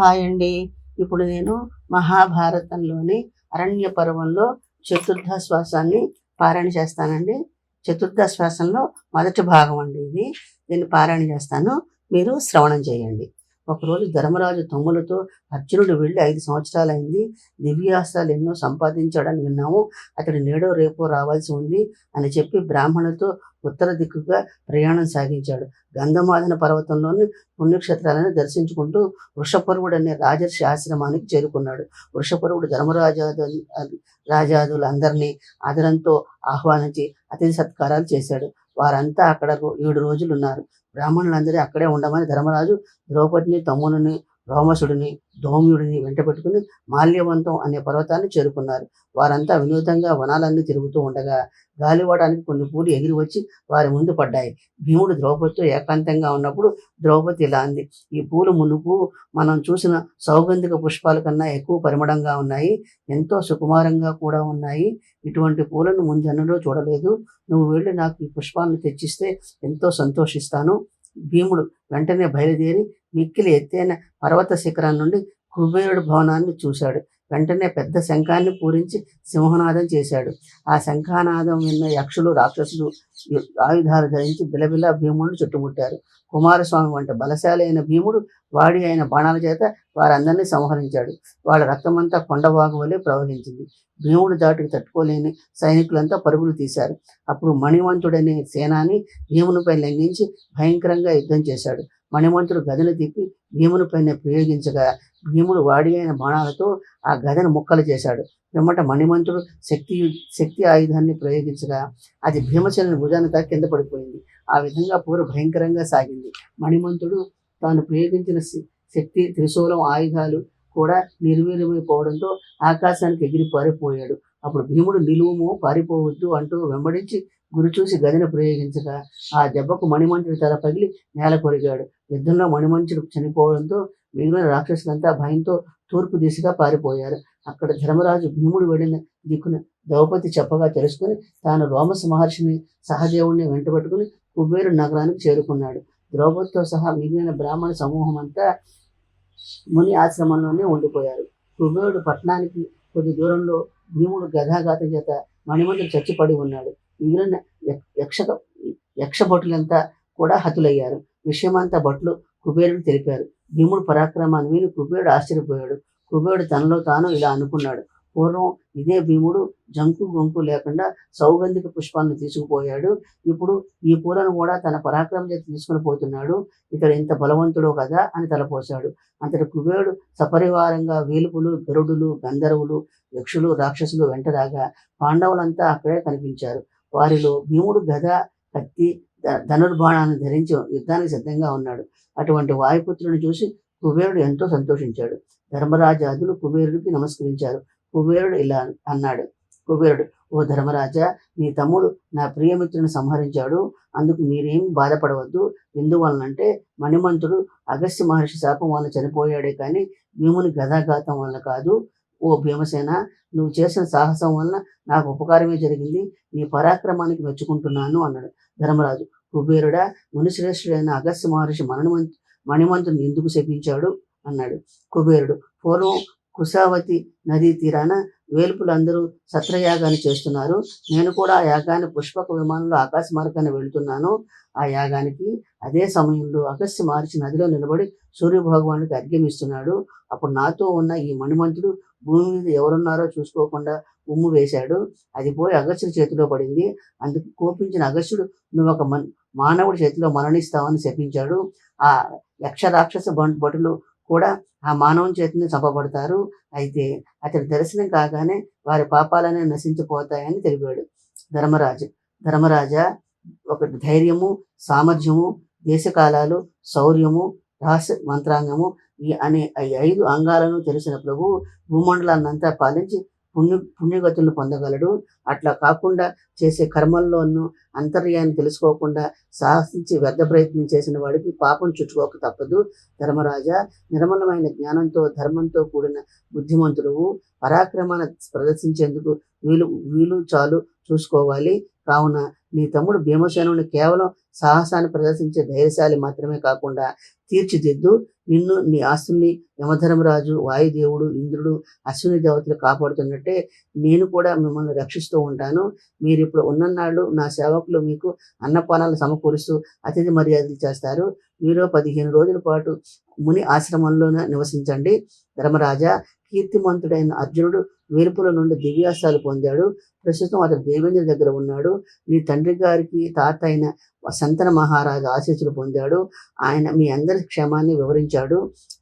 Hi అండి ఇప్పుడు నేను మహాభారతంలోని అరణ్య పర్వంలో చతుర్థ శ్వాసాన్ని పారాయణ చేస్తానండి. చతుర్థ శ్వాసంలో మొదటి భాగం అండి ఇది. దీన్ని పారాయణ చేస్తాను. మీరు శ్రవణం చేయండి. ఒకరోజు ధర్మరాజు తమ్ములతో అర్జునుడు వెళ్ళి ఐదు సంవత్సరాలైంది. దివ్యాస్త్రాలు ఎన్నో సంపాదించాడని విన్నాము. అతడు నేడో రేపో రావాల్సి ఉంది అని చెప్పి బ్రాహ్మణులతో ఉత్తర దిక్కుగా ప్రయాణం సాగించాడు. గంధమాదన పర్వతంలోని పుణ్యక్షేత్రాలను దర్శించుకుంటూ వృషపర్వుడు అనే రాజర్షి ఆశ్రమానికి చేరుకున్నాడు. వృషపర్వుడు ధర్మరాజాదు రాజాదులందరినీ ఆదరంతో ఆహ్వానించి అతిథి సత్కారాలు చేశాడు. వారంతా అక్కడ ఏడు రోజులు ఉన్నారు బ్రాహ్మణులందరూ అక్కడే ఉండమని ధర్మరాజు ద్రౌపదిని తమ్ముని రోమసుడిని ధౌమ్యుడిని వెంట పెట్టుకుని మాల్యవంతం అనే పర్వతాన్ని చేరుకున్నారు. వారంతా వినూతంగా వనాలన్నీ తిరుగుతూ ఉండగా గాలివాడానికి కొన్ని పూలు ఎగిరి వచ్చి వారి ముందు పడ్డాయి. భీముడు ద్రౌపదితో ఏకాంతంగా ఉన్నప్పుడు ద్రౌపది ఇలా అంది ఈ పూలు మునుపు మనం చూసిన సౌగంధిక పుష్పాల కన్నా ఎక్కువ పరిమళంగా ఉన్నాయి ఎంతో సుకుమారంగా కూడా ఉన్నాయి. ఇటువంటి పూలను ముందెన్నడూ చూడలేదు. నువ్వు వెళ్ళి నాకు ఈ పుష్పాలను తెచ్చిస్తే ఎంతో సంతోషిస్తాను. భీముడు వెంటనే బయలుదేరి మిక్కిలి ఎత్తైన పర్వత శిఖరం నుండి కుబేరుడు భవనాన్ని చూశాడు. వెంటనే పెద్ద శంఖాన్ని పూరించి సింహనాదం చేశాడు. ఆ శంఖానాదం విన్న యక్షులు రాక్షసులు ఆయుధాలు ధరించి బిలబిల భీముడిని చుట్టుముట్టారు. కుమారస్వామి వంటి బలశాలి అయిన భీముడు వాడి అయిన బాణాల చేత వారందరినీ సంహరించాడు. వాళ్ళ రక్తమంతా కొండవాగు వలె ప్రవహించింది. భీముడు దాటికి తట్టుకోలేని సైనికులంతా పరుగులు తీశారు. అప్పుడు మణివంతుడనే సేనాని భీమునిపై లంఘించి భయంకరంగా యుద్ధం చేశాడు. మణిమంతుడు గదను తిప్పి భీముని పైన ప్రయోగించగా భీముడు వాడి అయిన బాణాలతో ఆ గదను ముక్కలు చేశాడు. వెంబట మణిమంతుడు శక్తి శక్తి ఆయుధాన్ని ప్రయోగించగా అది భీమసేనుని భుజాన్ని తాకి కింద పడిపోయింది. ఆ విధంగా పోరు భయంకరంగా సాగింది. మణిమంతుడు తాను ప్రయోగించిన శక్తి త్రిశూలం ఆయుధాలు కూడా నిర్వీర్యమైపోవడంతో ఆకాశానికి ఎగిరి పారిపోయాడు అప్పుడు భీముడు నిలువుము పారిపోవద్దు అంటూ వెంబడించి గురి చూసి గదిని ప్రయోగించగా ఆ దెబ్బకు మణిమంచుడు తల పగిలి నేల కొరిగాడు. యుద్ధంలో మణిమంచుడు చనిపోవడంతో మిగిలిన రాక్షసులంతా భయంతో తూర్పు దిశగా పారిపోయారు. అక్కడ ధర్మరాజు భీముడు వెళ్ళిన దిక్కున ద్రౌపది చెప్పగా తెలుసుకుని తాను రోమస మహర్షిని సహదేవుణ్ణి వెంటబెట్టుకుని కుబేరు నగరానికి చేరుకున్నాడు. ద్రౌపదితో సహా మిగిలిన బ్రాహ్మణ సమూహం అంతా ముని ఆశ్రమంలోనే ఉండిపోయారు. కుబేరుడు పట్టణానికి కొద్ది దూరంలో భీముడు గదాఘాత చేత మణిమంతుడు చచ్చిపడి ఉన్నాడు. మిగిలిన యక్ష- యక్ష యక్షభటులంతా కూడా హతులయ్యారు. విషయమంతా భటులు కుబేరుడు తెలిపారు. భీముడు పరాక్రమాన్ని విని కుబేరుడు ఆశ్చర్యపోయాడు. కుబేరుడు తనలో తాను ఇలా అనుకున్నాడు. పూర్వం ఇదే భీముడు జంకు గొంకు లేకుండా సౌగంధిక పుష్పాలను తీసుకుపోయాడు. ఇప్పుడు ఈ పూలను కూడా తన పరాక్రమం చేతి తీసుకుని పోతున్నాడు. ఇక్కడ ఇంత బలవంతుడో కదా అని తలపోశాడు. అంతటి కుబేరుడు సపరివారంగా వేలుపులు గరుడులు గంధర్వులు యక్షులు రాక్షసులు వెంటరాగా పాండవులంతా అక్కడే కనిపించారు. వారిలో భీముడు గద కత్తి ధనుర్బాణాన్ని ధరించి యుద్ధానికి సిద్ధంగా ఉన్నాడు. అటువంటి వాయుపుత్రుని చూసి కుబేరుడు ఎంతో సంతోషించాడు. ధర్మరాజాదులు కుబేరుడికి నమస్కరించారు. కుబేరుడు ఇలా అన్నాడు. కుబేరుడు ఓ ధర్మరాజా నీ తమ్ముడు నా ప్రియమిత్రుని సంహరించాడు. అందుకు మీరేం బాధపడవద్దు. ఎందువలనంటే మణిమంతుడు అగస్త్య మహర్షి శాపం వల్ల చనిపోయాడే కానీ భీముని గదాఘాతం వల్ల కాదు. ఓ భీమసేన నువ్వు చేసిన సాహసం వలన నాకు ఉపకారమే జరిగింది నీ పరాక్రమానికి మెచ్చుకుంటున్నాను అన్నాడు ధర్మరాజు. కుబేరుడా మునిశ్రేష్ఠుడైన అగస్త్య మహర్షి మణిమంతు మణిమంతుని ఎందుకు శపించాడు? అన్నాడు కుబేరుడు. పూర్వం కుశావతి నదీ తీరాన వేల్పులందరూ సత్రయాగాన్ని చేస్తున్నారు. నేను కూడా ఆ యాగాన్ని పుష్పక విమానంలో ఆకాశ మార్గాన్ని వెళుతున్నాను. ఆ యాగానికి అదే సమయంలో అగస్త్య మహర్షి నదిలో నిలబడి సూర్య భగవానుడికి అర్ఘ్యమిస్తున్నాడు. అప్పుడు నాతో ఉన్న ఈ మణిమంతుడు భూమి మీద ఎవరున్నారో చూసుకోకుండా ఉమ్ము వేశాడు. అది పోయి అగస్త్యుడి చేతిలో పడింది. అందుకు కోపించిన అగస్త్యుడు నువ్వు ఒక మన్ మానవుడి చేతిలో మరణిస్తావని శపించాడు. ఆ యక్ష రాక్షస భటులు కూడా ఆ మానవుని చేతిని చంపబడతారు. అయితే అతడి దర్శనం కాగానే వారి పాపాలనే నశించిపోతాయని తెలిపాడు ధర్మరాజు. ధర్మరాజా ఒకటి ధైర్యము సామర్థ్యము దేశకాలాలు శౌర్యము రహస్య మంత్రాంగము ఈ అనే ఈ ఐదు అంగాలను తెలిసిన ప్రభువు భూమండలాన్నంతా పాలించి పుణ్య పుణ్యగతులను పొందగలడు. అట్లా కాకుండా చేసే కర్మల్లోనూ అంతర్యాన్ని తెలుసుకోకుండా సాహసించి వ్యర్థ ప్రయత్నం చేసిన వాడికి పాపం చుట్టుకోక తప్పదు. ధర్మరాజా నిర్మలమైన జ్ఞానంతో ధర్మంతో కూడిన బుద్ధిమంతుడు పరాక్రమాన్ని ప్రదర్శించేందుకు వీలు వీలు చాలు చూసుకోవాలి. కావున నీ తమ్ముడు భీమసేనుని కేవలం సాహసాన్ని ప్రదర్శించే ధైర్యశాలి మాత్రమే కాకుండా తీర్చిదిద్దు. నిన్ను నీ ఆస్తుల్ని యమధర్మరాజు వాయుదేవుడు ఇంద్రుడు అశ్విని దేవతలు కాపాడుతున్నట్టే నేను కూడా మిమ్మల్ని రక్షిస్తూ ఉంటాను. మీరు ఇప్పుడు ఉన్ననాళ్ళు నా సేవకులు మీకు అన్నపానాలు సమకూరుస్తూ అతిథి మర్యాదలు చేస్తారు. మీరు పదిహేను రోజుల పాటు ముని ఆశ్రమంలోనే నివసించండి. ధర్మరాజా కీర్తిమంతుడైన అర్జునుడు వేలుపుల నుండి దివ్యాసాలు పొందాడు. ప్రస్తుతం అతడు దేవేంద్ర దగ్గర ఉన్నాడు. నీ తండ్రి గారికి తాత అయిన సంతన మహారాజు ఆశీస్సులు పొందాడు. ఆయన మీ అందరి క్షేమాన్ని వివరించాడు.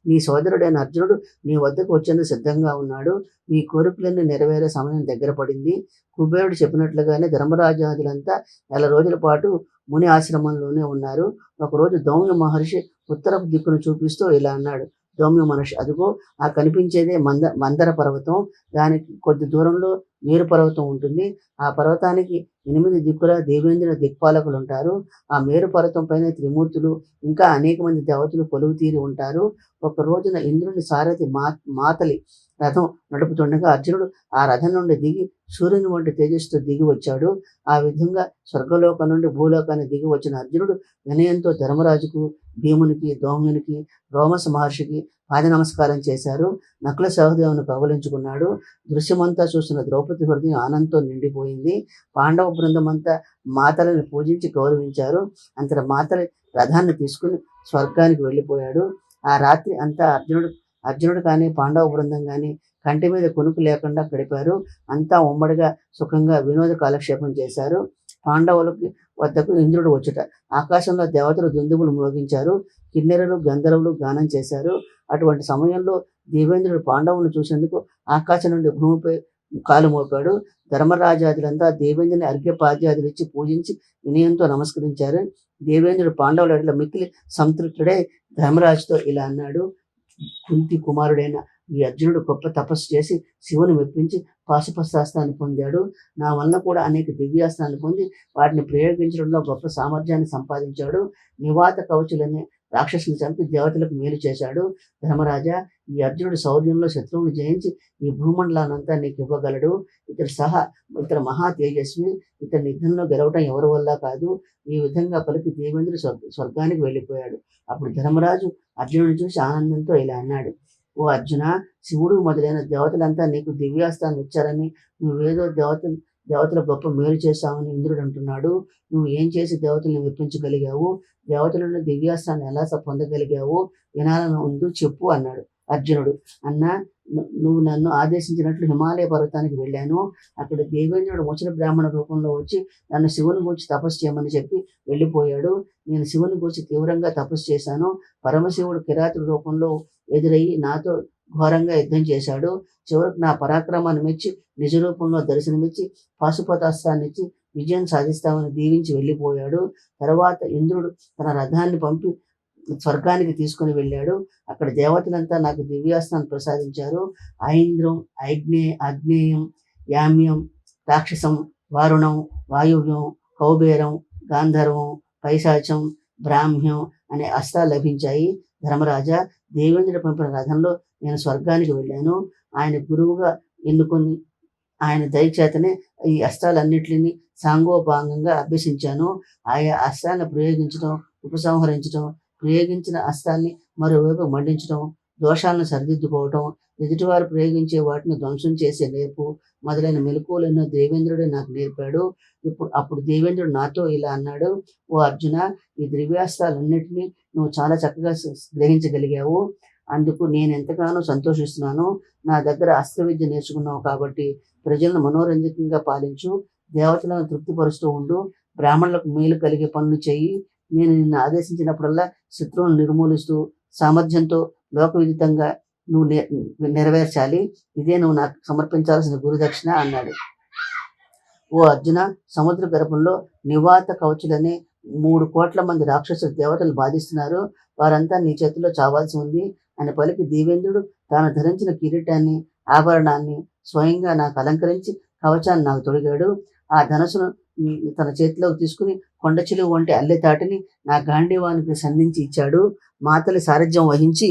నీ సోదరుడైన అర్జునుడు నీ వద్దకు వచ్చేందుకు సిద్ధంగా ఉన్నాడు. మీ కోరికలన్నీ నెరవేరే సమయం దగ్గర పడింది. కుబేరుడు చెప్పినట్లుగానే ధర్మరాజాదులంతా నెల రోజుల పాటు ముని ఆశ్రమంలోనే ఉన్నారు. ఒకరోజు దౌమ్య మహర్షి ఉత్తరపు దిక్కును చూపిస్తూ ఇలా అన్నాడు. దౌమ్య మహర్షి అదిగో ఆ కనిపించేదే మంద మందర పర్వతం. దానికి కొద్ది దూరంలో మేరు పర్వతం ఉంటుంది. ఆ పర్వతానికి ఎనిమిది దిక్కుల దేవేంద్ర దిక్పాలకులు ఉంటారు. ఆ మేరు పర్వతం పైన త్రిమూర్తులు ఇంకా అనేక మంది దేవతలు కొలువు తీరి ఉంటారు. ఒక రోజున ఇంద్రుని సారథి మా మాతలి రథం నడుపుతుండగా అర్జునుడు ఆ రథం నుండి దిగి సూర్యుని వంటి తేజస్సుతో దిగి వచ్చాడు. ఆ విధంగా స్వర్గలోకం నుండి భూలోకాన్ని దిగి వచ్చిన అర్జునుడు వినయంతో ధర్మరాజుకు భీమునికి దౌమ్యునికి రోమస మహర్షికి పాద నమస్కారం చేశారు. నకుల సహదేవుని కబలించుకున్నాడు దృశ్యమంతా చూసిన ద్రౌపది హృదయం ఆనందంతో నిండిపోయింది. పాండవ బృందమంతా మాతలను పూజించి గౌరవించారు. అంతట మాతల రథాన్ని తీసుకుని స్వర్గానికి వెళ్ళిపోయాడు. ఆ రాత్రి అంతా అర్జునుడు అర్జునుడు కానీ పాండవ బృందం కానీ కంటి మీద కొనుకు లేకుండా గడిపారు. అంతా ఉమ్మడిగా సుఖంగా వినోద కాలక్షేపం చేశారు. పాండవులకి వద్దకు ఇంద్రుడు వచ్చుట. ఆకాశంలో దేవతలు దుందుబులు మోగించారు. కిన్నెరలు గంధర్వులు గానం చేశారు. అటువంటి సమయంలో దేవేంద్రుడు పాండవులను చూసేందుకు ఆకాశం నుండి భూమిపై కాలు మోపాడు. ధర్మరాజాదులంతా దేవేంద్రుని అర్ఘ్యపాద్యాదులు ఇచ్చి పూజించి వినయంతో నమస్కరించారు. దేవేంద్రుడు పాండవుల ఎడల మిక్కిలి సంతృప్తుడై ధర్మరాజుతో ఇలా అన్నాడు. కుంతి కుమారుడైన ఈ అర్జునుడు గొప్ప తపస్సు చేసి శివుని మెప్పించి పాశుపశాస్త్రాన్ని పొందాడు. నా వలన కూడా అనేక దివ్యాస్త్రాన్ని పొంది వాటిని ప్రయోగించడంలో గొప్ప సామర్థ్యాన్ని సంపాదించాడు. నివాత కవచులనే రాక్షసుని చంపి దేవతలకు మేలు చేశాడు. ధర్మరాజా ఈ అర్జునుడు శౌర్యంలో శత్రువుని జయించి ఈ భూమండలానంతా నీకు ఇవ్వగలడు. ఇతడు సహా ఇతడు మహా తేజస్వి. ఇతని యుద్ధంలో గెలవటం ఎవరి వల్ల కాదు. ఈ విధంగా పలికి దేవేంద్రుడు స్వర్గ స్వర్గానికి వెళ్ళిపోయాడు. అప్పుడు ధర్మరాజు అర్జునుడిని చూసి ఆనందంతో ఇలా అన్నాడు. ఓ అర్జున శివుడు మొదలైన దేవతలంతా నీకు దివ్యాస్త్రాన్ని ఇచ్చారని నువ్వేదో దేవతలు దేవతల గొప్ప మేలు చేశావని ఇంద్రుడు అంటున్నాడు. నువ్వు ఏం చేసి దేవతలను మెప్పించగలిగావు? దేవతలను దివ్యాస్త్రాన్ని ఎలా పొందగలిగావు? వినాలని ఉందు చెప్పు అన్నాడు అర్జునుడు. అన్న నువ్వు నన్ను ఆదేశించినట్లు హిమాలయ పర్వతానికి వెళ్ళాను. అక్కడ దేవేంద్రుడు ముచ్చట బ్రాహ్మణ రూపంలో వచ్చి నన్ను శివుని గురించి తపస్సు చేయమని చెప్పి వెళ్ళిపోయాడు. నేను శివుని గురించి తీవ్రంగా తపస్సు చేశాను. పరమశివుడు కిరాతుడి రూపంలో ఎదురయ్యి నాతో ఘోరంగా యుద్ధం చేశాడు. చివరికి నా పరాక్రమాన్ని మెచ్చి నిజ రూపంలో దర్శనమిచ్చి పాశుపతాస్త్రాన్ని ఇచ్చి విజయం సాధిస్తామని దీవించి వెళ్ళిపోయాడు. తర్వాత ఇంద్రుడు తన రథాన్ని పంపి స్వర్గానికి తీసుకుని వెళ్ళాడు. అక్కడ దేవతలంతా నాకు దివ్యాస్త్రాన్ని ప్రసాదించారు. ఐంద్రం ఐగ్నే అగ్నేయం యామ్యం రాక్షసం వారుణం వాయువ్యం కౌబేరం గాంధర్వం పైశాచం బ్రాహ్మ్యం అనే అస్త్రాలు లభించాయి. ధర్మరాజా దేవేంద్రుడు పంపిన రథంలో నేను స్వర్గానికి వెళ్ళాను. ఆయన గురువుగా ఎన్నుకొని ఆయన దయచేతనే ఈ అస్త్రాలన్నింటినీ సాంగోపాంగంగా అభ్యసించాను. ఆయా అస్త్రాలను ప్రయోగించడం ఉపసంహరించడం ప్రయోగించిన అస్త్రాల్ని మరోవైపు మండించడం దోషాలను సరిదిద్దుకోవటం ఎదుటివారు ప్రయోగించే వాటిని ధ్వంసం చేసే నేర్పు మొదలైన మెలకువలను దేవేంద్రుడే నాకు నేర్పాడు. ఇప్పుడు అప్పుడు దేవేంద్రుడు నాతో ఇలా అన్నాడు ఓ అర్జున ఈ ద్రవ్యాస్త్రాలన్నిటినీ నువ్వు చాలా చక్కగా గ్రహించగలిగావు. అందుకు నేను ఎంతగానో సంతోషిస్తున్నాను. నా దగ్గర అస్త్ర విద్య నేర్చుకున్నావు కాబట్టి ప్రజలను మనోరంజకంగా పాలించు దేవతలను తృప్తిపరుస్తూ ఉండు బ్రాహ్మణులకు మేలు కలిగే పనులు చేయి. నేను నిన్ను ఆదేశించినప్పుడల్లా శత్రువులను నిర్మూలిస్తూ సామర్థ్యంతో లోకవిదితంగా నువ్వు నెరవేర్చాలి. ఇదే నువ్వు నాకు సమర్పించాల్సిన గురుదక్షిణ అన్నాడు. ఓ అర్జున సముద్ర గర్భంలో నివాత కవచులనే మూడు కోట్ల మంది రాక్షస దేవతలు బాధిస్తున్నారు. వారంతా నీ చేతిలో చావాల్సి ఉంది. అని పలికి దేవేంద్రుడు తాను ధరించిన కిరీటాన్ని ఆభరణాన్ని స్వయంగా నాకు అలంకరించి కవచాన్ని నాకు తొడిగాడు. ఆ ధనసును తన చేతిలోకి తీసుకుని కొండ చిలువ వంటి అల్లెతాటిని నా గాంధీవానికి సంధించి ఇచ్చాడు. మాతలి సారథ్యం వహించి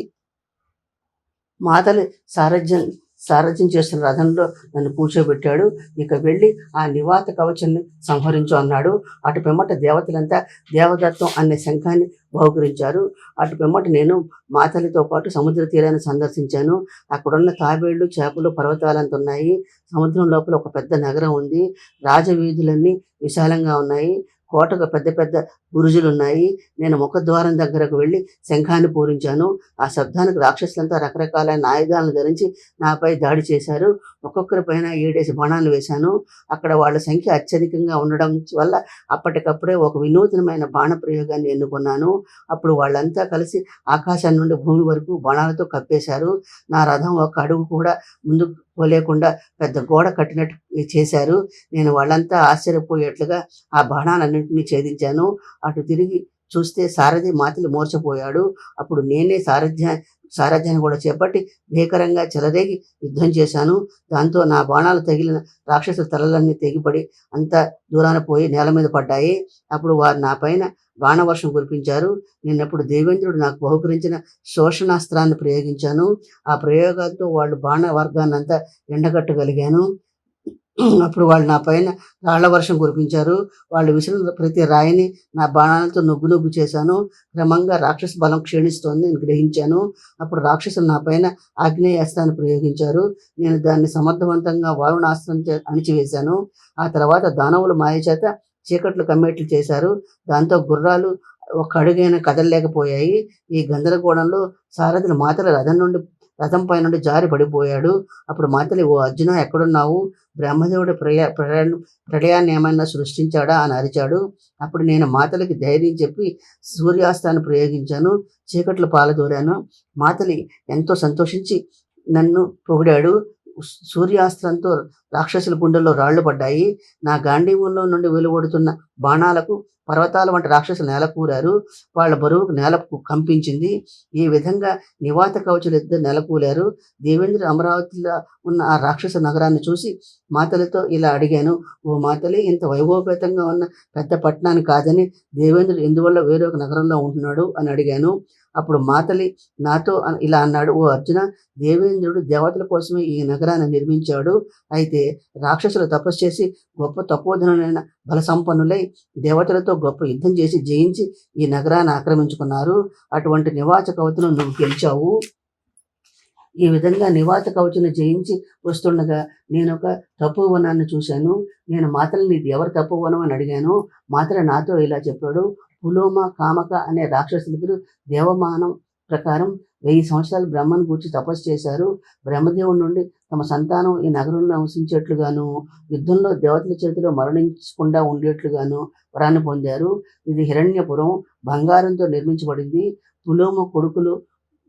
మాతలి సారథ్యం సారథ్యం చేస్తున్న రథంలో నన్ను కూర్చోబెట్టాడు. ఇక వెళ్ళి ఆ నివాత కవచాన్ని సంహరించు అన్నాడు. అటు పిమ్మట దేవతలంతా దేవదత్తం అనే శంఖాన్ని బహుకరించారు. అటు పిమ్మట నేను మాతలితో పాటు సముద్ర తీరాన్ని సందర్శించాను. అక్కడున్న తాబేళ్ళు చేపలు పర్వతాలంత ఉన్నాయి. సముద్రం లోపల ఒక పెద్ద నగరం ఉంది. రాజవీధులన్నీ విశాలంగా ఉన్నాయి. కోటకు పెద్ద పెద్ద బురుజులు ఉన్నాయి నేను ముఖద్వారం దగ్గరకు వెళ్ళి శంఖాన్ని పూరించాను. ఆ శబ్దానికి రాక్షసులంతా రకరకాలైన ఆయుధాలను ధరించి నాపై దాడి చేశారు. ఒక్కొక్కరి పైన ఏడేసి బాణాలు వేశాను. అక్కడ వాళ్ళ సంఖ్య అత్యధికంగా ఉండడం వల్ల అప్పటికప్పుడే ఒక వినూతనమైన బాణ ప్రయోగాన్ని ఎన్నుకున్నాను. అప్పుడు వాళ్ళంతా కలిసి ఆకాశం నుండి భూమి వరకు బాణాలతో కప్పేశారు. నా రథం ఒక అడుగు కూడా ముందుకు పోలేకుండా పెద్ద గోడ కట్టినట్టు చేశారు. నేను వాళ్ళంతా ఆశ్చర్యపోయేట్లుగా ఆ బాణాలన్నింటినీ ఛేదించాను. అటు తిరిగి చూస్తే సారథి మాతలు మోర్చపోయాడు. అప్పుడు నేనే సారథ్య సారథ్యాన్ని కూడా చేపట్టి భీకరంగా చెలరేగి యుద్ధం చేశాను. దాంతో నా బాణాలు తగిలిన రాక్షసుల తలలన్నీ తెగిపడి అంత దూరాన పోయి నేల మీద పడ్డాయి. అప్పుడు వారు నా పైన బాణవర్షం కురిపించారు. నిన్నప్పుడు దేవేంద్రుడు నాకు బహుకరించిన శోషణాస్త్రాన్ని ప్రయోగించాను. ఆ ప్రయోగాలతో వాళ్ళు బాణ వర్గాన్ని అంతా ఎండగట్టగలిగాను. అప్పుడు వాళ్ళు నా పైన రాళ్ళ వర్షం కురిపించారు. వాళ్ళు విసిరిన ప్రతి రాయిని నా బాణాలతో నొగ్గు నొగ్గు చేశాను. క్రమంగా రాక్షస బలం క్షీణిస్తోంది నేను గ్రహించాను. అప్పుడు రాక్షసులు నా పైన ఆగ్నేయాస్త్రాన్ని ప్రయోగించారు. నేను దాన్ని సమర్థవంతంగా వారుణాస్త్రం చే అణిచివేశాను. ఆ తర్వాత దానవులు మాయ చేత చీకట్లు కమ్మేట్లు చేశారు. దాంతో గుర్రాలు ఒక అడుగైన కదలలేకపోయాయి. ఈ గందరగోళంలో సారథులు మాతల రథం నుండి రథంపై నుండి జారి పడిపోయాడు. అప్పుడు మాతలి ఓ అర్జున ఎక్కడున్నావు? బ్రహ్మదేవుడు ప్రళయ ప్రళయ ప్రళయాన్ని ఏమైనా సృష్టించాడా? అని అరిచాడు. అప్పుడు నేను మాతలికి ధైర్యం చెప్పి సూర్యాస్తాన్ని ప్రయోగించాను. చీకట్లు పాలదోరాను మాతలి ఎంతో సంతోషించి నన్ను పొగిడాడు. సూర్యాస్త్రంతో రాక్షసుల గుండెల్లో రాళ్ళు పడ్డాయి. నా గాంధీవంలో నుండి వెలువడుతున్న బాణాలకు పర్వతాల వంటి రాక్షసులు నెలకూరారు. వాళ్ళ బరువుకు నేల కంపించింది. ఈ విధంగా నివాత కవచులు ఇద్దరు నెలకూలారు. దేవేంద్ర అమరావతిలో ఉన్న ఆ రాక్షస నగరాన్ని చూసి మాతలతో ఇలా అడిగాను. ఓ మాతలే ఇంత వైభవపేతంగా ఉన్న పెద్ద పట్టణాన్ని కాదని దేవేంద్రుడు ఎందువల్ల వేరొక నగరంలో ఉంటున్నాడు? అని అడిగాను. అప్పుడు మాతలి నాతో ఇలా అన్నాడు. ఓ అర్జున దేవేంద్రుడు దేవతల కోసమే ఈ నగరాన్ని నిర్మించాడు. అయితే రాక్షసులు తపస్సు చేసి గొప్ప తపోధనులైన బల సంపన్నులై దేవతలతో గొప్ప యుద్ధం చేసి జయించి ఈ నగరాన్ని ఆక్రమించుకున్నారు. అటువంటి నివాచ కవచను నువ్వు గెలిచావు. ఈ విధంగా నివాత కవచను జయించి వస్తుండగా నేను ఒక తపోవనాన్ని చూశాను. నేను మాతలని ఇది ఎవరు తపోవనం? అని అడిగాను. మాతల నాతో ఇలా చెప్పాడు. పులోమ కామక అనే రాక్షసులు దేవమానం ప్రకారం వెయ్యి సంవత్సరాలు బ్రహ్మను గూర్చి తపస్సు చేశారు. బ్రహ్మదేవుడి నుండి తమ సంతానం ఈ నగరంలో నివసించేట్లుగాను యుద్ధంలో దేవతల చేతిలో మరణించకుండా ఉండేట్లుగాను వరాన్ని పొందారు. ఇది హిరణ్యపురం బంగారంతో నిర్మించబడింది. పులోమ కొడుకులు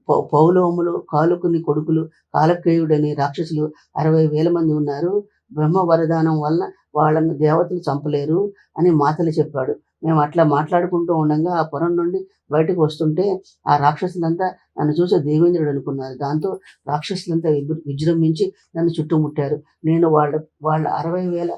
పౌ- పౌలోములు కాలుకుని కొడుకులు కాలకేయుడని రాక్షసులు అరవై వేల మంది ఉన్నారు. బ్రహ్మ వరదానం వలన వాళ్ళను దేవతలు చంపలేరు అని మాతలు చెప్పాడు. మేము అట్లా మాట్లాడుకుంటూ ఉండగా ఆ పొరం నుండి బయటకు వస్తుంటే ఆ రాక్షసులంతా నన్ను చూసి దేవేంద్రుడు అనుకున్నారు. దాంతో రాక్షసులంతా విజృంభించి నన్ను చుట్టుముట్టారు. నేను వాళ్ళ వాళ్ళ అరవై వేల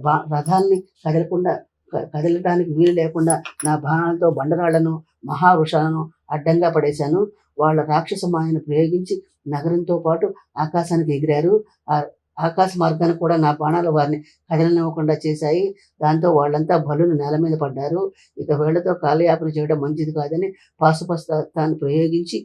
బా- రథాల్ని కదలకుండా క- కదలటానికి వీలు లేకుండా నా బాణాలతో బండరాళ్ళను మహావృషాలను అడ్డంగా పడేశాను. వాళ్ళ రాక్షస మాయను ప్రయోగించి నగరంతో పాటు ఆకాశానికి ఎగిరారు. ఆ ఆకాశ మార్గాన్ని కూడా నా బాణాలు వారిని కదలనివ్వకుండా చేశాయి. దాంతో వాళ్ళంతా బలును నేల మీద పడ్డారు. ఇక వీళ్ళతో కాలయాపన చేయడం మంచిది కాదని పాశుపస్తాన్ని ప్రయోగించి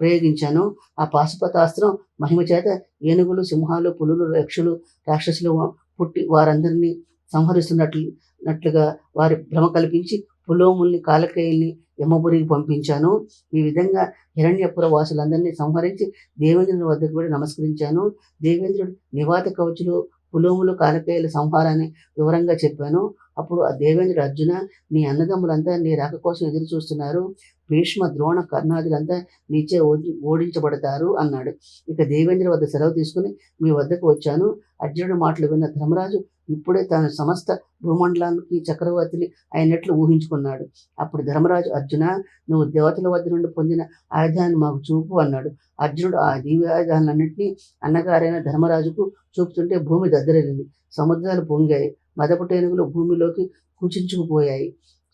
ప్రయోగించాను. ఆ పాశుపతాస్త్రం మహిమ చేత ఏనుగులు సింహాలు పులులు యక్షులు రాక్షసులు పుట్టి వారందరినీ సంహరిస్తున్నట్లు నట్లుగా వారి భ్రమ కల్పించి పులోముల్ని కాలకేయుల్ని యమపురికి పంపించాను. ఈ విధంగా హిరణ్యపుర వాసులందరినీ సంహరించి దేవేంద్రుని వద్దకు కూడా నమస్కరించాను. దేవేంద్రుడు నివాత కవచులు పులోములు కాలకేయుల సంహారాన్ని వివరంగా చెప్పాను. అప్పుడు ఆ దేవేంద్రుడు అర్జున నీ అన్నదమ్ములంతా నీ రాక కోసం ఎదురు చూస్తున్నారు. భీష్మ ద్రోణ కర్ణాదులంతా నీచే ఓడి ఓడించబడతారు అన్నాడు. ఇక దేవేంద్ర వద్ద సెలవు తీసుకుని మీ వద్దకు వచ్చాను. అర్జునుడి మాటలు విన్న ధర్మరాజు ఇప్పుడే తాను సమస్త భూమండలానికి చక్రవర్తిని అయినట్లు ఊహించుకున్నాడు. అప్పుడు ధర్మరాజు అర్జున నువ్వు దేవతల వద్ద నుండి పొందిన ఆయుధాన్ని మాకు చూపు అన్నాడు. అర్జునుడు ఆ దివ్యాయుధాలన్నింటినీ అన్నగారైన ధర్మరాజుకు చూపుతుంటే భూమి దద్దరిల్లింది. సముద్రాలు పొంగాయి. మదపుటేనుగులు భూమిలోకి కూచించుకుపోయాయి.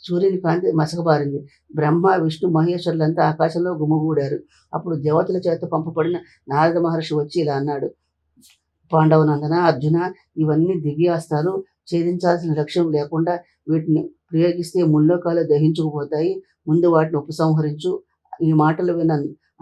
సూర్యుని కాంతి మసకబారింది. బ్రహ్మ విష్ణు మహేశ్వరులంతా ఆకాశంలో గుమ్మగూడారు అప్పుడు దేవతల చేత పంపబడిన నారద మహర్షి వచ్చి ఇలా అన్నాడు. పాండవనందన అర్జున ఇవన్నీ దివ్యాస్తాలు. ఛేదించాల్సిన లక్ష్యం లేకుండా వీటిని ప్రయోగిస్తే ముల్లోకాలు దహించుకుపోతాయి. ముందు వాటిని ఉపసంహరించు. ఈ మాటలు విన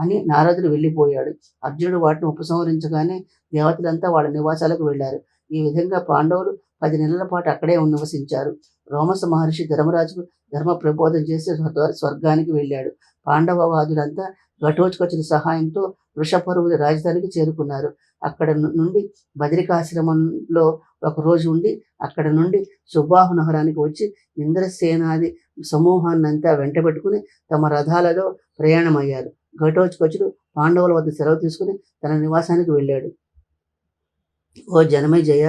అని నారదుడు వెళ్ళిపోయాడు. అర్జునుడు వాటిని ఉపసంహరించగానే దేవతలంతా వాళ్ళ నివాసాలకు వెళ్ళారు. ఈ విధంగా పాండవులు పది నెలల పాటు అక్కడే నివసించారు రోమస మహర్షి ధర్మరాజుకు ధర్మ ప్రబోధం చేసి స్వర్గానికి వెళ్ళాడు. పాండవవాదులంతా ఘటోత్కచుని సహాయంతో వృషపరువుల రాజధానికి చేరుకున్నారు. అక్కడ నుండి బద్రికాశ్రమంలో ఒక రోజు ఉండి అక్కడ నుండి సుబాహు నగరానికి వచ్చి ఇంద్రసేనాది సమూహాన్నంతా వెంటబెట్టుకుని తమ రథాలలో ప్రయాణమయ్యారు. ఘటోత్కచుడు పాండవుల వద్ద సెలవు తీసుకుని తన నివాసానికి వెళ్ళాడు. ఓ జనమేజయ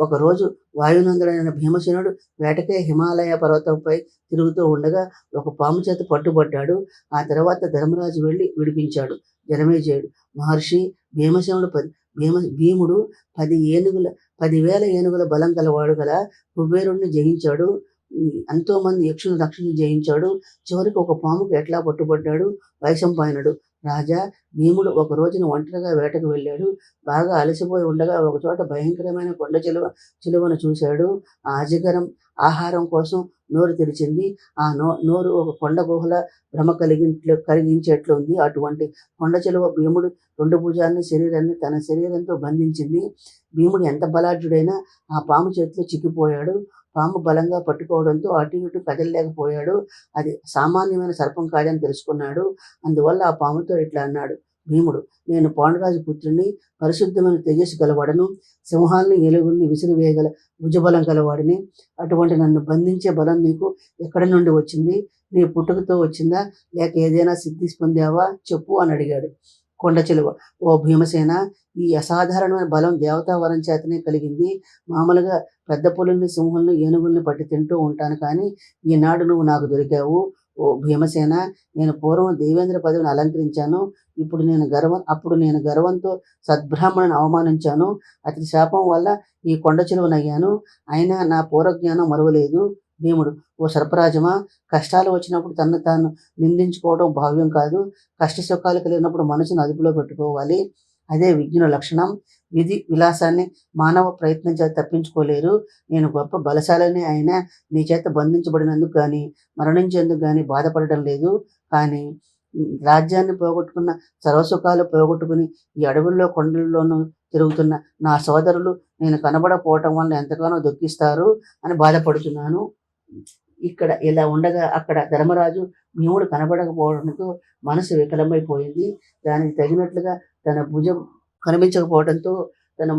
ఒకరోజు వాయునందుడైన భీమసేనుడు వేటకే హిమాలయ పర్వతంపై తిరుగుతూ ఉండగా ఒక పాము చేత పట్టుబడ్డాడు ఆ తర్వాత ధర్మరాజు వెళ్ళి విడిపించాడు. జనమేజయుడు మహర్షి భీమసేనుడు పది భీమ భీముడు పది ఏనుగుల పదివేల ఏనుగుల బలం గలవాడు గల కుబేరుణ్ణి జయించాడు. ఎంతోమంది ఎంతో మంది రక్షణ జయించాడు. చివరికి ఒక పాముకు ఎట్లా పట్టుబడ్డాడు? వైశంపాయనుడు రాజా భీముడు ఒక రోజున ఒంటరిగా వేటకు వెళ్ళాడు. బాగా అలసిపోయి ఉండగా ఒక చోట భయంకరమైన కొండ చిలువ చిలువను చూశాడు. ఆ అజగరం ఆహారం కోసం నోరు తెరిచింది. ఆ నో నోరు ఒక కొండ గుహల భ్రమ కలిగింట్లు కలిగించేట్లు ఉంది అటువంటి కొండ చిలువ భీముడు రెండు భుజాన్ని శరీరాన్ని తన శరీరంతో బంధించింది. భీముడు ఎంత బలాఢ్యుడైనా ఆ పాము చేతిలో చిక్కిపోయాడు. పాము బలంగా పట్టుకోవడంతో అటు ఇటు కదలలేకపోయాడు. అది సామాన్యమైన సర్పం కాదని తెలుసుకున్నాడు. అందువల్ల ఆ పాముతో ఇట్లా అన్నాడు. భీముడు నేను పాండురాజు పుత్రుని పరిశుద్ధమైన తేజస్సు గలవాడను సింహాల్ని ఎలుగుల్ని విసిరివేయగల భుజబలం గలవాడిని. అటువంటి నన్ను బంధించే బలం నీకు ఎక్కడి నుండి వచ్చింది? నీ పుట్టుకతో వచ్చిందా? లేక ఏదైనా సిద్ధి పొందావా చెప్పు అని అడిగాడు. కొండ చిలువ. ఓ భీమసేన ఈ అసాధారణమైన బలం దేవతా వరం చేతనే కలిగింది. మామూలుగా పెద్ద పులుల్ని సింహుల్ని ఏనుగుల్ని పట్టి తింటూ ఉంటాను కానీ ఈనాడు నువ్వు నాకు దొరికావు. ఓ భీమసేన నేను పూర్వం దేవేంద్ర పదవిని అలంకరించాను. ఇప్పుడు నేను గర్వం అప్పుడు నేను గర్వంతో సద్బ్రాహ్మణుని అవమానించాను. అతని శాపం వల్ల ఈ కొండ చిలువనయ్యాను అయినా నా పూర్వజ్ఞానం మరువలేదు. భీముడు. ఓ సర్పరాజమా కష్టాలు వచ్చినప్పుడు తను తాను నిందించుకోవడం భావ్యం కాదు. కష్ట సుఖాలు కలిగినప్పుడు మనసును అదుపులో పెట్టుకోవాలి. అదే విజ్ఞుల లక్షణం. విధి విలాసాన్ని మానవ ప్రయత్నం చేత తప్పించుకోలేరు. నేను గొప్ప బలశాలని అయినా నీ చేత బంధించబడినందుకు కానీ మరణించేందుకు కానీ బాధపడటం లేదు. కానీ రాజ్యాన్ని పోగొట్టుకున్న సర్వసుఖాలు పోగొట్టుకుని ఈ అడవుల్లో కొండల్లోనూ తిరుగుతున్న నా సోదరులు నేను కనబడపోవటం వల్ల ఎంతగానో దుఃఖిస్తారు అని బాధపడుతున్నాను. ఇక్కడ ఇలా ఉండగా అక్కడ ధర్మరాజు భీముడు కనబడకపోవడంతో మనసు వికలమైపోయింది. దానికి తగినట్లుగా తన భుజం కనిపించకపోవడంతో తన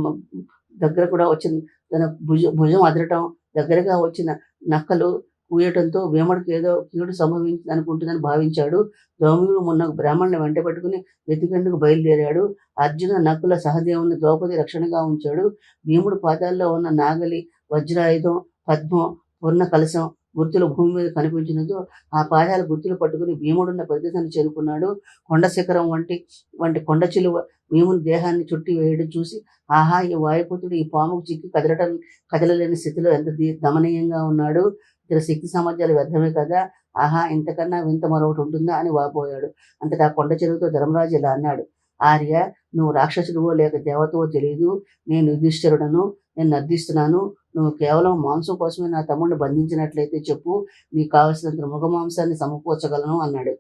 దగ్గర కూడా వచ్చిన తన భుజ భుజం అదరటం దగ్గరగా వచ్చిన నక్కలు కూయటంతో భీముడికి ఏదో కీడు సంభవించింది అనుకుంటుందని భావించాడు. దౌమ్యుడు మొన్న బ్రాహ్మణుని వెంట పెట్టుకుని వెతికేందుకు బయలుదేరాడు. అర్జున నక్కుల సహదేవుని ద్రౌపది రక్షణగా ఉంచాడు. భీముడు పాదాల్లో ఉన్న నాగలి వజ్రాయుధం పద్మం పూర్ణ కలశం గుర్తులు భూమి మీద కనిపించినదో ఆ పాదాల గుర్తులు పట్టుకుని భీముడున్న ప్రదేశాన్ని చేరుకున్నాడు. కొండ శిఖరం వంటి వంటి కొండ చిలువ భీముని దేహాన్ని చుట్టి వేయడం చూసి ఆహా ఈ వాయుపుత్రుడు ఈ పాముకు చిక్కి కదలటం కదలలేని స్థితిలో ఎంత దీ- దమనీయంగా ఉన్నాడు. ఇతర శక్తి సామర్థ్యాలు వ్యర్థమే కదా. ఆహా ఇంతకన్నా వింత మరొకటి ఉంటుందా అని వాపోయాడు. అంతటా కొండ చెరువుతో ధర్మరాజు ఇలా అన్నాడు. ఆర్య నువ్వు రాక్షసుడువో లేక దేవతవో తెలియదు నేను యుధిష్ఠరుడను నేను నర్దిస్తున్నాను నువ్వు కేవలం మాంసం కోసమే నా తమ్ముడిని బంధించినట్లయితే చెప్పు నీకు కావలసినంత మృగమాంసాన్ని సమకూర్చగలను అన్నాడు.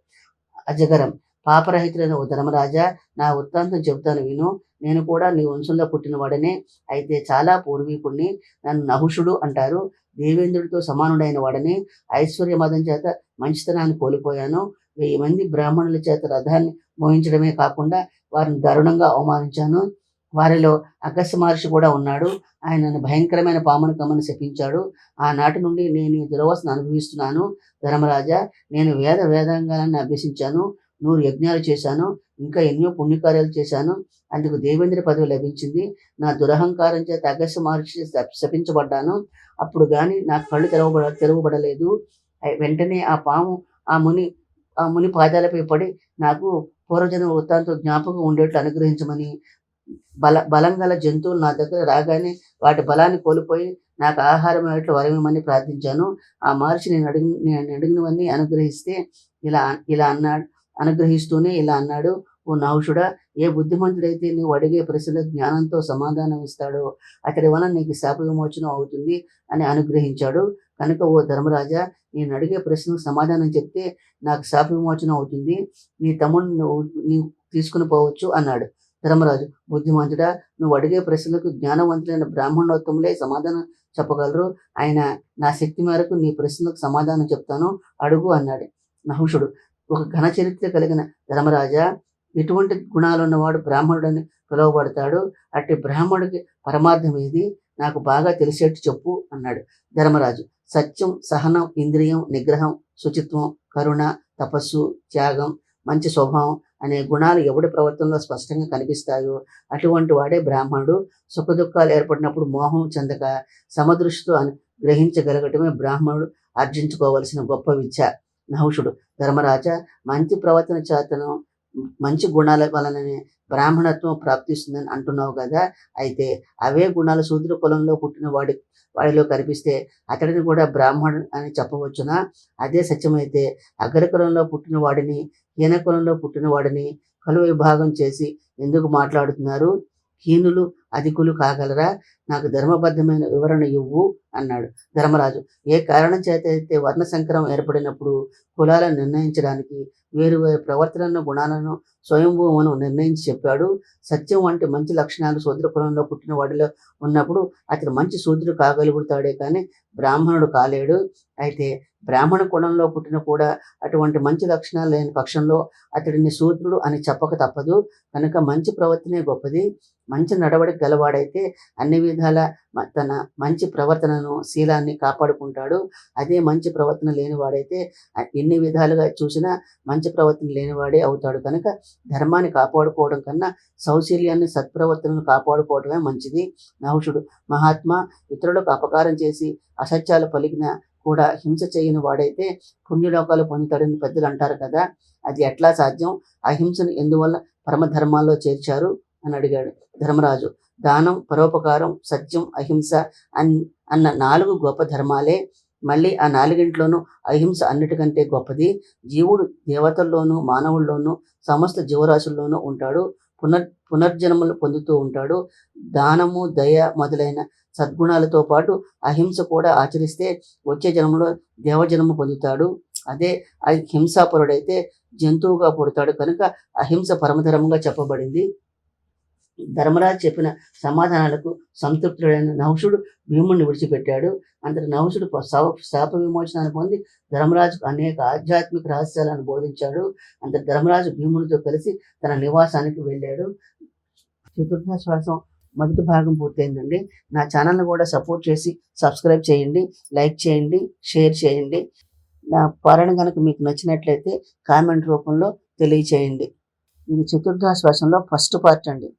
అజగరం పాపరహితులైన ఓ ధర్మరాజా నా వృత్తాంతం చెబుతాను విను నేను కూడా నీ వంశంలో పుట్టినవాడనే అయితే చాలా పూర్వీకుడిని నన్ను నహుషుడు అంటారు దేవేంద్రుడితో సమానుడైన వాడని ఐశ్వర్యమదం చేత మంచితనాన్ని కోల్పోయాను వెయ్యి మంది బ్రాహ్మణుల చేత రథాన్ని మోహించడమే కాకుండా వారిని దారుణంగా అవమానించాను వారిలో అగస్య మహర్షి కూడా ఉన్నాడు. ఆయన భయంకరమైన పామును కమ్మని శపించాడు. ఆనాటి నుండి నేను ఈ దురవస్థను అనుభవిస్తున్నాను. ధర్మరాజా నేను వేద వేదాంగాలను అభ్యసించాను. నూరు యజ్ఞాలు చేశాను. ఇంకా ఎన్నో పుణ్యకార్యాలు చేశాను. అందుకు దేవేంద్ర పదవి లభించింది. నా దురహంకారం చేత అగస్య మహర్షి శపించబడ్డాను. అప్పుడు కానీ నా కళ్ళు తెరవబడ తెరవబడలేదు. వెంటనే ఆ పాము ఆ ముని ఆ ముని పాదాలపై పడి నాకు పూర్వజన వృత్తాంతో జ్ఞాపకం ఉండేట్లు అనుగ్రహించమని బల బలం గల జంతువులు నా దగ్గర రాగానే వాటి బలాన్ని కోల్పోయి నాకు ఆహారం అట్లా వరమని ప్రార్థించాను. ఆ మహర్షి నేను అడిగి నేను అడిగినవన్నీ అనుగ్రహిస్తే ఇలా ఇలా అన్నాడు అనుగ్రహిస్తూనే ఇలా అన్నాడు. ఓ నహుషుడా ఏ బుద్ధిమంతుడైతే నువ్వు అడిగే ప్రశ్నలకు జ్ఞానంతో సమాధానం ఇస్తాడో అతడి వలన నీకు శాప విమోచనం అవుతుంది అని అనుగ్రహించాడు. కనుక ఓ ధర్మరాజా నేను అడిగే ప్రశ్నకు సమాధానం చెప్తే నాకు శాప విమోచనం అవుతుంది. నీ తమ్ముడు నువ్వు నీవు తీసుకుని పోవచ్చు అన్నాడు. ధర్మరాజు బుద్ధిమంతుడా నువ్వు అడిగే ప్రశ్నలకు జ్ఞానవంతులైన బ్రాహ్మణోత్తములే సమాధానం చెప్పగలరు. ఆయన నా శక్తి మేరకు నీ ప్రశ్నలకు సమాధానం చెప్తాను అడుగు అన్నాడు. నహుషుడు ఒక ఘన చరిత్ర కలిగిన ధర్మరాజా ఎటువంటి గుణాలు ఉన్నవాడు బ్రాహ్మణుడని పిలువబడతాడు. అట్టి బ్రాహ్మణుడికి పరమార్థం ఏది? నాకు బాగా తెలిసేట్టు చెప్పు అన్నాడు. ధర్మరాజు సత్యం సహనం ఇంద్రియం నిగ్రహం శుచిత్వం కరుణ తపస్సు త్యాగం మంచి స్వభావం అనే గుణాలు ఎవడి ప్రవర్తనలో స్పష్టంగా కనిపిస్తాయో అటువంటి వాడే బ్రాహ్మణుడు. సుఖదుఖాలు ఏర్పడినప్పుడు మోహం చెందక సమదృష్టితో గ్రహించగలగటమే బ్రాహ్మణుడు ఆర్జించుకోవలసిన గొప్ప విద్య. నహుషుడు ధర్మరాజ మంచి ప్రవర్తన చేతను మంచి గుణాల వలననే బ్రాహ్మణత్వం ప్రాప్తిస్తుందని అంటున్నావు కదా. అయితే అవే గుణాలు శూద్ర కులంలో పుట్టిన వాడి వాడిలో కనిపిస్తే అతడిని కూడా బ్రాహ్మణుడు అని చెప్పవచ్చునా? అదే సత్యమైతే అగ్రకులంలో పుట్టిన వాడిని హీనకులంలో పుట్టిన వాడిని కలు విభాగం చేసి ఎందుకు మాట్లాడుతున్నారు? హీనులు అధికులు కాగలరా? నాకు ధర్మబద్ధమైన వివరణ ఇవ్వు అన్నాడు ధర్మరాజు. ఏ కారణం చేత అయితే వర్ణ సంకరం ఏర్పడినప్పుడు కులాలను నిర్ణయించడానికి వేరు వేరు ప్రవర్తనను గుణాలను స్వయంభూమును నిర్ణయించి చెప్పాడు? సత్యం వంటి మంచి లక్షణాలు శూద్ర కులంలో పుట్టిన వాడిలో ఉన్నప్పుడు అతడు మంచి శూద్రుడు కాగలుగుతాడే కానీ బ్రాహ్మణుడు కాలేడు. అయితే బ్రాహ్మణ కులంలో పుట్టిన కూడా అటువంటి మంచి లక్షణాలు లేని పక్షంలో అతడిని శూద్రుడు అని చెప్పక తప్పదు. కనుక మంచి ప్రవర్తనే గొప్పది. మంచి నడవడిక గలవాడైతే అన్ని విధాల తన మంచి ప్రవర్తనను శీలాన్ని కాపాడుకుంటాడు. అదే మంచి ప్రవర్తన లేనివాడైతే ఎన్ని విధాలుగా చూసినా మంచి ప్రవర్తన లేనివాడే అవుతాడు. కనుక ధర్మాన్ని కాపాడుకోవడం కన్నా సౌశీల్యాన్ని సత్ప్రవర్తనను కాపాడుకోవడమే మంచిది. నహుషుడు మహాత్మా ఇతరులకు అపకారం చేసి అసత్యాలు పలికిన కూడా హింస చేయని వాడైతే పుణ్యలోకాలు పొందుతాడని పెద్దలు అంటారు కదా. అది ఎట్లా సాధ్యం? అహింసను ఎందువల్ల పరమధర్మాల్లో చేర్చారు? అని అడిగాడు ధర్మరాజు. దానం పరోపకారం సత్యం అహింస అన్ అన్న నాలుగు గొప్ప ధర్మాలే. మళ్ళీ ఆ నాలుగింట్లోనూ అహింస అన్నిటికంటే గొప్పది. జీవుడు దేవతల్లోనూ మానవుల్లోనూ సమస్త జీవరాశుల్లోనూ ఉంటాడు. పునర్ పునర్జన్మలు పొందుతూ ఉంటాడు. దానము దయ మొదలైన సద్గుణాలతో పాటు అహింస కూడా ఆచరిస్తే వచ్చే జన్మలో దేవజన్మ పొందుతాడు. అదే ఆ హింసాపరుడైతే జంతువుగా పుడతాడు. కనుక అహింస పరమధర్మంగా చెప్పబడింది. ధర్మరాజు చెప్పిన సమాధానాలకు సంతృప్తుడైన నహుషుడు భీముడిని విడిచిపెట్టాడు. అంతటి నహుషుడు శాప శాప విమోచనాన్ని పొంది ధర్మరాజుకు అనేక ఆధ్యాత్మిక రహస్యాలను బోధించాడు. అంతటి ధర్మరాజు భీమునితో కలిసి తన నివాసానికి వెళ్ళాడు. చతుర్థ శ్వాసం మొదటి భాగం పూర్తయిందండి. నా ఛానల్ని కూడా సపోర్ట్ చేసి సబ్స్క్రైబ్ చేయండి లైక్ చేయండి షేర్ చేయండి. నా పారాయణ కనుక మీకు నచ్చినట్లయితే కామెంట్ రూపంలో తెలియచేయండి. ఇది చతుర్థ శ్వాసంలో ఫస్ట్ పార్ట్ అండి.